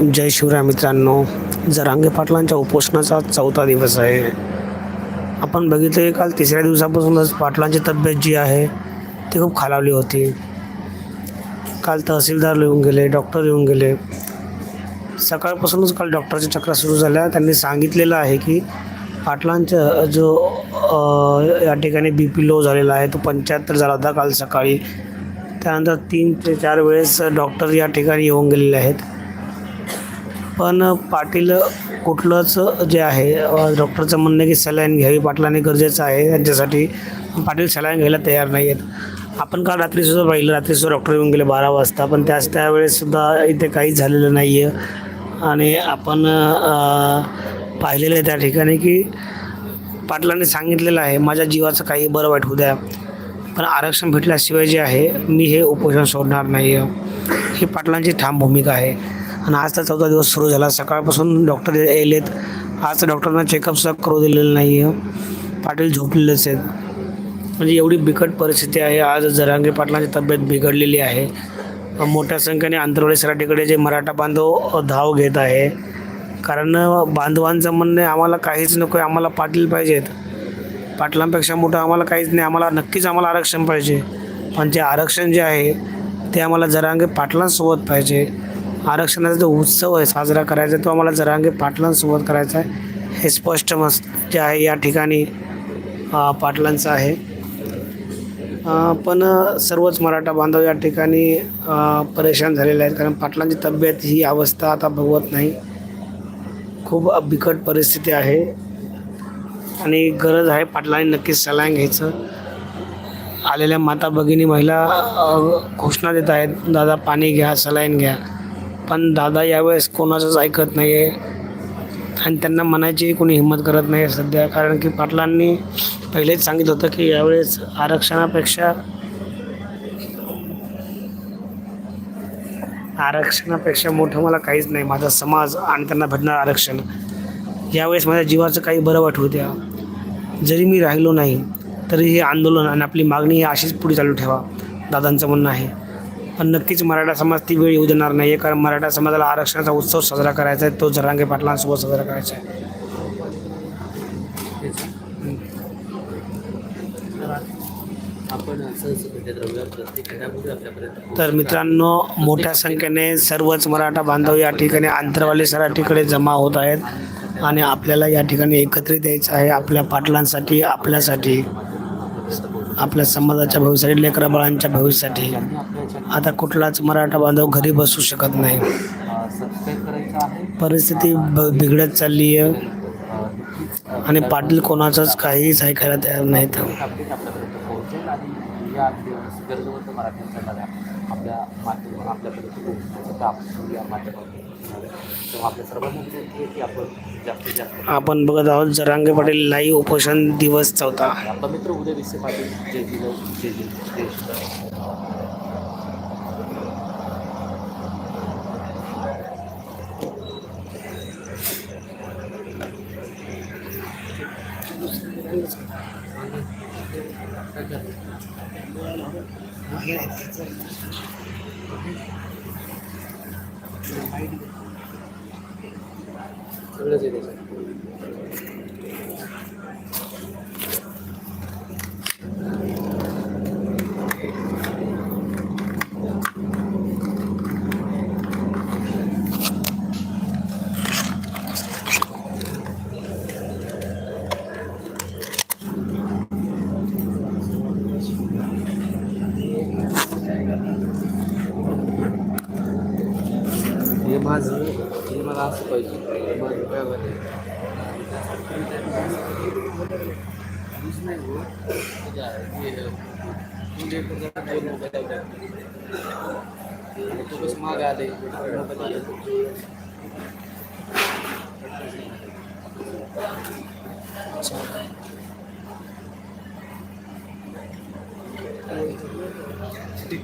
जय शिवराय मित्रांनो. जरांगे पाटलांच्या उपोषणाचा चौथा दिवस आहे. आपण बघितलं काल तिसऱ्या दिवसापासूनच पाटलांची तब्येत जी आहे ती खूप खालावली होती. काल तहसीलदार येऊन गेले डॉक्टर येऊन गेले. सकाळपासूनच काल डॉक्टरच्या चक्रा सुरू झाल्या. त्यांनी सांगितलेलं आहे की पाटलांचा जो या ठिकाणी बी पी लो झालेला आहे तो पंच्याहत्तर झाला होता काल सकाळी. त्यानंतर तीन ते चार वेळेस डॉक्टर या ठिकाणी येऊन गेलेले आहेत. पण पाटील कुठलंच जे आहे डॉक्टरचं म्हणणं की सलाईन घ्यावी पाटलांनी गरजेचं आहे. त्यांच्यासाठी पाटील सलाईन घ्यायला तयार नाही आहेत. आपण काल रात्रीसुद्धा पाहिलं रात्रीसुद्धा डॉक्टर येऊन गेले बारा वाजता पण त्याच त्यावेळेससुद्धा इथे काहीच झालेलं नाही आहे आणि आपण पाहिलेलं आहे त्या ठिकाणी की पाटलांनी सांगितलेलं आहे माझ्या जीवाचं काही बरं वाईट होऊ द्या पण आरक्षण भेटल्याशिवाय जे आहे मी हे उपोषण सोडणार नाही आहे ही पाटलांची ठाम भूमिका आहे. आणि आज तर चौदा दिवस सुरू झाला. सकाळपासून डॉक्टर येलेत आज डॉक्टरांना चेकअपसुद्धा करू दिलेलं नाही आहे पाटील झोपलेलेच आहेत. म्हणजे एवढी बिकट परिस्थिती आहे. आज जरांगे पाटलांची तब्येत बिघडलेली आहे. मोठ्या संख्येने आंतरवाडी सराठीकडे जे मराठा बांधव धाव घेत आहे. कारण बांधवांचं म्हणणं आम्हाला काहीच नको आहे आम्हाला पाटील पाहिजेत. पाटलांपेक्षा मोठं आम्हाला काहीच नाही. आम्हाला नक्कीच आम्हाला आरक्षण पाहिजे. पण जे आरक्षण जे आहे ते आम्हाला जरांगे पाटलांसोबत पाहिजे. आरक्षणाचा जो उत्सव आहे साजरा करायचा तो आम्हाला जरांगे पाटलांसोबत करायचा आहे. हे स्पष्ट मस्त जे आहे या ठिकाणी पाटलांचं आहे. पण सर्वच मराठा बांधव या ठिकाणी परेशान झालेले आहेत. कारण पाटलांची तब्येत ही अवस्था आता भगवत नाही. खूप बिकट परिस्थिती आहे. आणि गरज आहे पाटलांनी नक्कीच सलाईन घ्यायचं. आलेल्या माता भगिनी महिला घोषणा देत आहेत दादा पाणी घ्या सलाईन घ्या. पण दादा यावेळेस कोणाचंच ऐकत नाही आहे आणि त्यांना म्हणायची कोणी हिंमत करत नाही आहे सध्या. कारण की पाटलांनी पहिलेच सांगितलं होतं की यावेळेस आरक्षणापेक्षा आरक्षणापेक्षा मोठं मला काहीच नाही. माझा समाज आणि त्यांना भेटणार आरक्षण. यावेळेस माझ्या जीवाचं काही बरं वाटू होत्या जरी मी राहिलो नाही तरी हे आंदोलन आणि आपली मागणी ही अशीच पुढे चालू ठेवा. दादांचं म्हणणं आहे. पण नक्कीच मराठा समाज ती वेळ येऊ देणार नाही आहे कारण मराठा समाजाला आरक्षणाचा उत्सव साजरा करायचा आहे तो जरांगे पाटलांसोबत साजरा करायचा आहे. तर मित्रांनो मोठ्या संख्येने सर्वच मराठा बांधव या ठिकाणी आंतरवाली सराठीकडे जमा होत आहेत आणि आपल्याला या ठिकाणी एकत्रित यायचं आहे आपल्या पाटलांसाठी आपल्यासाठी. आपल्या समाजाच्या भविष्यासाठी लेकरा बाळांच्या भविष्यासाठी. आता कुठलाच मराठा बांधव घरी बसू शकत नाही. परिस्थिती ब बिघडत चालली आहे आणि पाटील कोणाचंच काहीच ऐकायला तयार नाहीत अपडेट आपल्यापर्यंत पोहोचेल आणि या दिवस आपल्या माध्यम पोहोचण्याचं काम या माध्यमातून होणार आहे. तर आपल्या सर्वांना विनंती आहे की आपण जास्तीत जास्त आपण बघत आहोत जरांगे पाटील लाईव्ह उपोषण दिवस चौथा आपला मित्र उदय विसे पाटील जय जिल्हा जय जिल्हा Gracias. हे माझं हे मला असं पाहिजे हे माझं काय वाटतं? काहीच नाही हो. हे आहे, हे, तू जे पण जरा दोन मोबाईल लावले. आणि तू कसं मागे आले मोबाईल आले.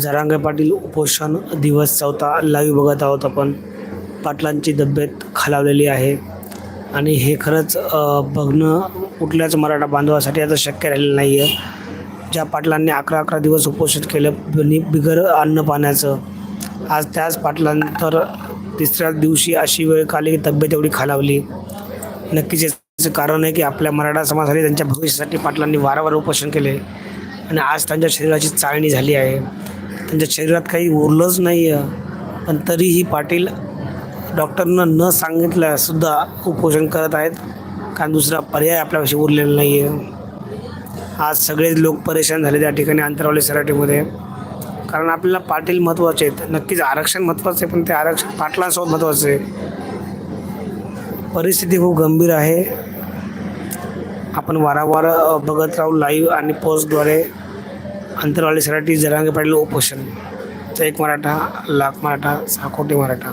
जरांगे पाटील उपोषण दिवस चौथा लाईव्ह बघत आहोत आपण. पाटलांची तब्येत खालावलेली आहे. आणि हे खरंच बघणं कुठल्याच मराठा बांधवासाठी आता शक्य राहिलेलं नाही आहे ज्या पाटलांनी अकरा अकरा दिवस उपोषण केलं बिगर अन्न पाण्याचं. आज त्याच पाटलांतर तिसऱ्या दिवशी अशी वेळ काली की तब्येत एवढी खालावली. नक्कीच कारण आहे की आपल्या मराठा समाजासाठी त्यांच्या भविष्यासाठी पाटलांनी वारंवार उपोषण केले. आणि आज त्यांच्या शरीराची चाळणी झाली आहे. त्यांच्या शरीरात काही उरलंच नाही आहे पण तरीही पाटील डॉक्टरनं न सांगितलं उपोषण करत आहेत. कारण दुसरा पर्याय आपल्यापाशी उरलेला नाही आहे आज सगळेच लोक परेशान झाले त्या ठिकाणी अंतरावली सराटीमध्ये. कारण आपल्याला पाटील महत्त्वाचे आहेत. नक्कीच आरक्षण महत्त्वाचं आहे पण ते आरक्षण पाटलांसोबत महत्त्वाचं आहे. परिस्थिती खूप गंभीर आहे. आपण वारंवार बघत राहू लाईव्ह आणि पोस्टद्वारे अंतरवाली सराठी जरांगे पाटील उपोषण. एक मराठा लाख मराठा सहा कोटी मराठा.